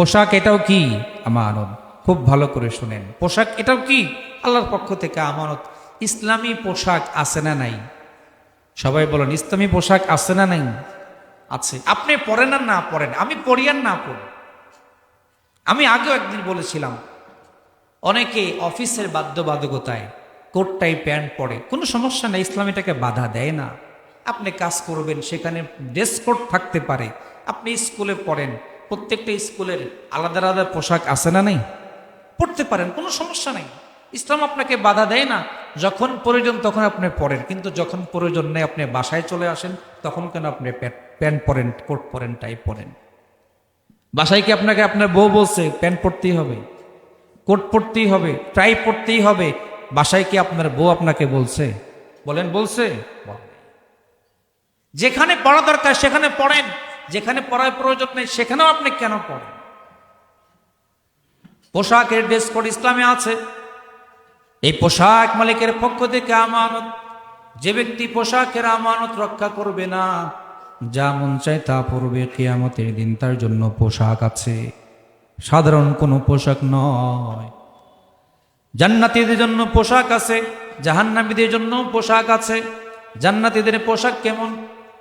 পোশাক এটাও কি? আমানত। খুব ভালো করে শুনেন। পোশাক এটাও কি? আল্লাহর পক্ষ থেকে আমানত। ইসলামী পোশাক আছে না নাই? সবাই বলেন, ইসলামী পোশাক আছে না নাই? আছে। আপনি পরেন আর না পড়েন আমি পড়ি আর না পড়ি আমি আগেও একদিন বলেছিলাম, অনেকে অফিসের বাধ্যবাধকতায় কোটটাই প্যান্ট পরে। কোনো সমস্যা নেই, ইসলাম এটাকে বাধা দেয় না। আপনি কাজ করবেন, সেখানে ড্রেস কোড থাকতে পারে। আপনি স্কুলে পড়েন প্রত্যেকটা স্কুলের আলাদা আলাদা পোশাক আছে না নেই? পড়তে পারেন, কোনো সমস্যা নেই। ইসলাম আপনাকে বাধা দেয় না। যখন প্রয়োজন তখন আপনি পড়েন। কিন্তু যখন প্রয়োজন নেই, আপনি বাসায় চলে আসেন, তখন কেন আপনি প্যান্ট- পরেন, কোট পরেন, টাই পরেন? বাসায় কি আপনাকে আপনার বউ বলছে, প্যান্ট পরতেই হবে, কোট পরতেই হবে ট্রাই পরতেই হবে বাসায় কি আপনার বউ আপনাকে বলছে? বলেন, বলছে? বলে। যেখানে পড়া দরকার সেখানে পড়েন। যেখানে পড়ার প্রয়োজন নেই, সেখানেও আপনি কেন পড়েন? পোশাকের ড্রেস কোড ইসলামে আছে। এই পোশাক মালিকের পক্ষ থেকে আমানত। যে ব্যক্তি পোশাকের আমানত রক্ষা করবে না, যা মন চায় তা পড়বে কেয়ামতের দিন তার জন্য পোশাক আছে। সাধারণ কোনো পোশাক নয়। জান্নাতীদের জন্য পোশাক আছে, জাহান্নামীদের জন্য পোশাক আছে। জান্নাতীদের পোশাক কেমন?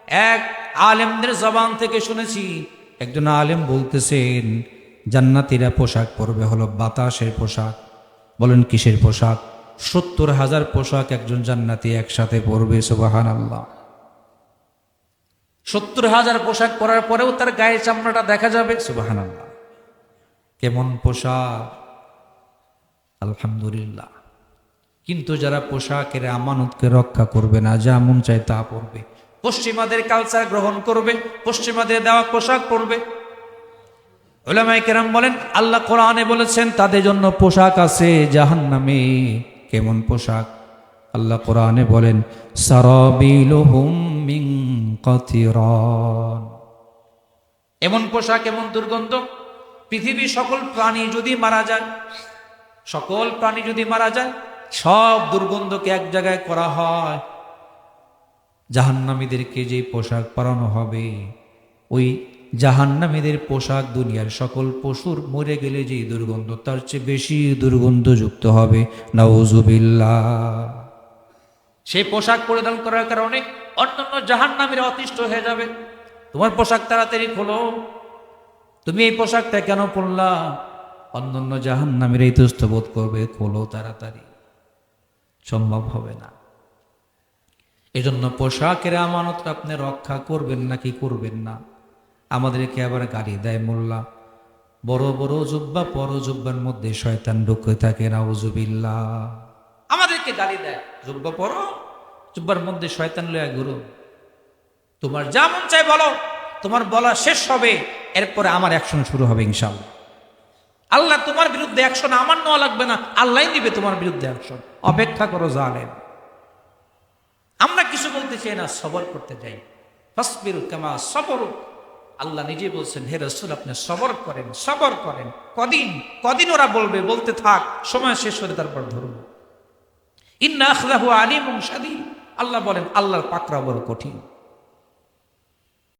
এক আলেমদের জবান থেকে শুনেছি, একজন আলেম বলতেছেন, জান্নাতীরা পোশাক পরবে হলো বাতাসের পোশাক। বলেন কিসের পোশাক? সত্তর হাজার পোশাক একজন জান্নাতি একসাথে পরবে সুবাহান আল্লাহ সত্তর হাজার পোশাক পরার পরেও তার গায়ের চামড়াটা দেখা যাবে সুবাহান আল্লাহ কেমন পোশাক? আলহামদুলিল্লাহ। কিন্তু যারা পোশাকের আমানতকে রক্ষা করবে না, যা মন চায় তা পরবে। পশ্চিমাদের কালচার গ্রহণ করবে, পশ্চিমাদের দেওয়া পোশাক পরবে। ওলামাই কেরাম বলেন, আল্লাহ কোরআনে বলেছেন, তাদের জন্য পোশাক আছে জাহান্নামে। কেমন পোশাক? আল্লাহ কোরআনে বলেন মিন এমন পোশাক, এমন দুর্গন্ধ, পৃথিবীর সকল প্রাণী যদি মারা যায়, সকল প্রাণী যদি মারা যায়, সব দুর্গন্ধকে এক জায়গায় করা হয়। জাহান্নামীদেরকে যে পোশাক পরানো হবে, ওই জাহান্নামীদের পোশাক দুনিয়ার সকল পশুর মরে গেলে যে দুর্গন্ধ, তার চেয়ে বেশি দুর্গন্ধযুক্ত হবে। নাউজুবিল্লাহ। সেই পোশাক পরিধান করার কারণে অন্যান্য জাহান্নামীরা অতিষ্ঠ হয়ে যাবে। তোমার পোশাক তাড়াতাড়ি খোলো। তুমি এই পোশাকটা কেন পরলা? অন্যান্য জাহান্নামীরা ইতস্ত বোধ করবে, খোলো তাড়াতাড়ি। সম্ভব হবে না। এজন্য পোশাকের আমানত আপনি রক্ষা করবেন নাকি করবেন না? আমাদেরকে আবার গাড়ি দেয় মোল্লা। বড় বড় জুব্বা বড় জুব্বার মধ্যে শয়তান ঢুকে থাকে নাউজুবিল্লা আমাদেরকে গাড়ি দেয়, জুব্বা পরো জুব্বার মধ্যে শয়তান লয়া গুরু তোমার যা মন চাই বলো, তোমার বলা শেষ হবে, এরপরে আমার অ্যাকশন শুরু হবে ইনশাল্লাহ আল্লাহ তোমার বিরুদ্ধে অ্যাকশন আমার নেওয়া লাগবে না আল্লাহ দিবে তোমার বিরুদ্ধে অ্যাকশন অপেক্ষা করো জানেন আমরা কিছু বলতে চাই না, সবর করতে যাই। ফসবির কামা সবর। আল্লাহ নিজে বলছেন, হে রসুল, আপনি সবর করেন সবর করেন। কদিন কদিন ওরা বলবে, বলতে থাক, সময় শেষ হলে তারপর ধরুন। ইন্না আখলাহু আলিম সাদি আল্লাহ বলেন, আল্লাহর পাকড়া বড় কঠিন।